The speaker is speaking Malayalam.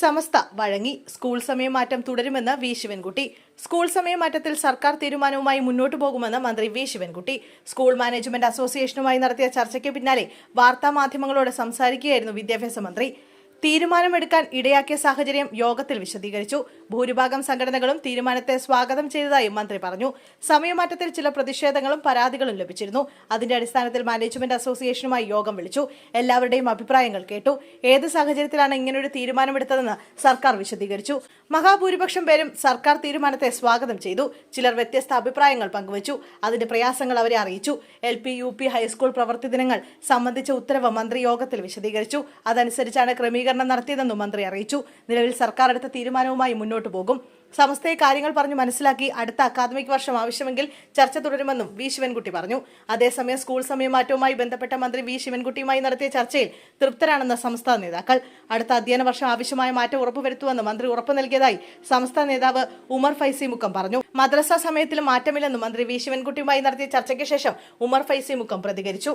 സമസ്ത വഴങ്ങി സ്കൂൾ സമയമാറ്റം തുടരുമെന്ന് വി ശിവൻകുട്ടി. സ്കൂൾ സമയമാറ്റത്തിൽ സർക്കാർ തീരുമാനവുമായി മുന്നോട്ടു പോകുമെന്ന് മന്ത്രി വി ശിവൻകുട്ടി. സ്കൂൾ മാനേജ്മെന്റ് അസോസിയേഷനുമായി നടത്തിയ ചർച്ചയ്ക്ക് പിന്നാലെ വാർത്താമാധ്യമങ്ങളോട് സംസാരിക്കുകയായിരുന്നു വിദ്യാഭ്യാസ മന്ത്രി. തീരുമാനമെടുക്കാൻ ഇടയാക്കിയ സാഹചര്യം യോഗത്തിൽ വിശദീകരിച്ചു. ഭൂരിഭാഗം സംഘടനകളും തീരുമാനത്തെ സ്വാഗതം ചെയ്തതായും മന്ത്രി പറഞ്ഞു. സമയമാറ്റത്തിൽ ചില പ്രതിഷേധങ്ങളും പരാതികളും ലഭിച്ചിരുന്നു. അതിന്റെ അടിസ്ഥാനത്തിൽ മാനേജ്മെന്റ് അസോസിയേഷനുമായി യോഗം വിളിച്ചു. എല്ലാവരുടെയും അഭിപ്രായങ്ങൾ കേട്ടു. ഏത് സാഹചര്യത്തിലാണ് ഇങ്ങനൊരു തീരുമാനമെടുത്തതെന്ന് സർക്കാർ വിശദീകരിച്ചു. മഹാഭൂരിപക്ഷം പേരും സർക്കാർ തീരുമാനത്തെ സ്വാഗതം ചെയ്തു. ചിലർ വ്യത്യസ്ത അഭിപ്രായങ്ങൾ പങ്കുവച്ചു. അതിന്റെ പ്രയാസങ്ങൾ അവരെ അറിയിച്ചു. L P U P high school പ്രവൃത്തി ദിനങ്ങൾ സംബന്ധിച്ച ഉത്തരവ് മന്ത്രി യോഗത്തിൽ വിശദീകരിച്ചു. അതനുസരിച്ചാണ് ക്രമീകരണം നടത്തിയതെന്നും മന്ത്രി അറിയിച്ചു. നിലവിൽ സർക്കാർ എടുത്ത തീരുമാനവുമായി മുന്നോട്ടു പോകും. സമസ്തയെ കാര്യങ്ങൾ പറഞ്ഞു മനസ്സിലാക്കി അടുത്ത അക്കാദമിക് വർഷം ആവശ്യമെങ്കിൽ ചർച്ച തുടരുമെന്നും വി ശിവൻകുട്ടി പറഞ്ഞു. അതേസമയം സ്കൂൾ സമയമാറ്റവുമായി ബന്ധപ്പെട്ട മന്ത്രി വി ശിവൻകുട്ടിയുമായി നടത്തിയ ചർച്ചയിൽ തൃപ്തരാണെന്ന് സംസ്ഥാന നേതാക്കൾ. അടുത്ത അധ്യയന വർഷം ആവശ്യമായ മാറ്റം ഉറപ്പുവരുത്തുമെന്ന് മന്ത്രി ഉറപ്പു നൽകിയതായി സംസ്ഥാന നേതാവ് ഉമർ ഫൈസി മുക്കം പറഞ്ഞു. മദ്രസ സമയത്തിലും മാറ്റമില്ലെന്നും മന്ത്രി വി ശിവൻകുട്ടിയുമായി നടത്തിയ ചർച്ചയ്ക്ക് ശേഷം ഉമർ ഫൈസി മുക്കം പ്രതികരിച്ചു.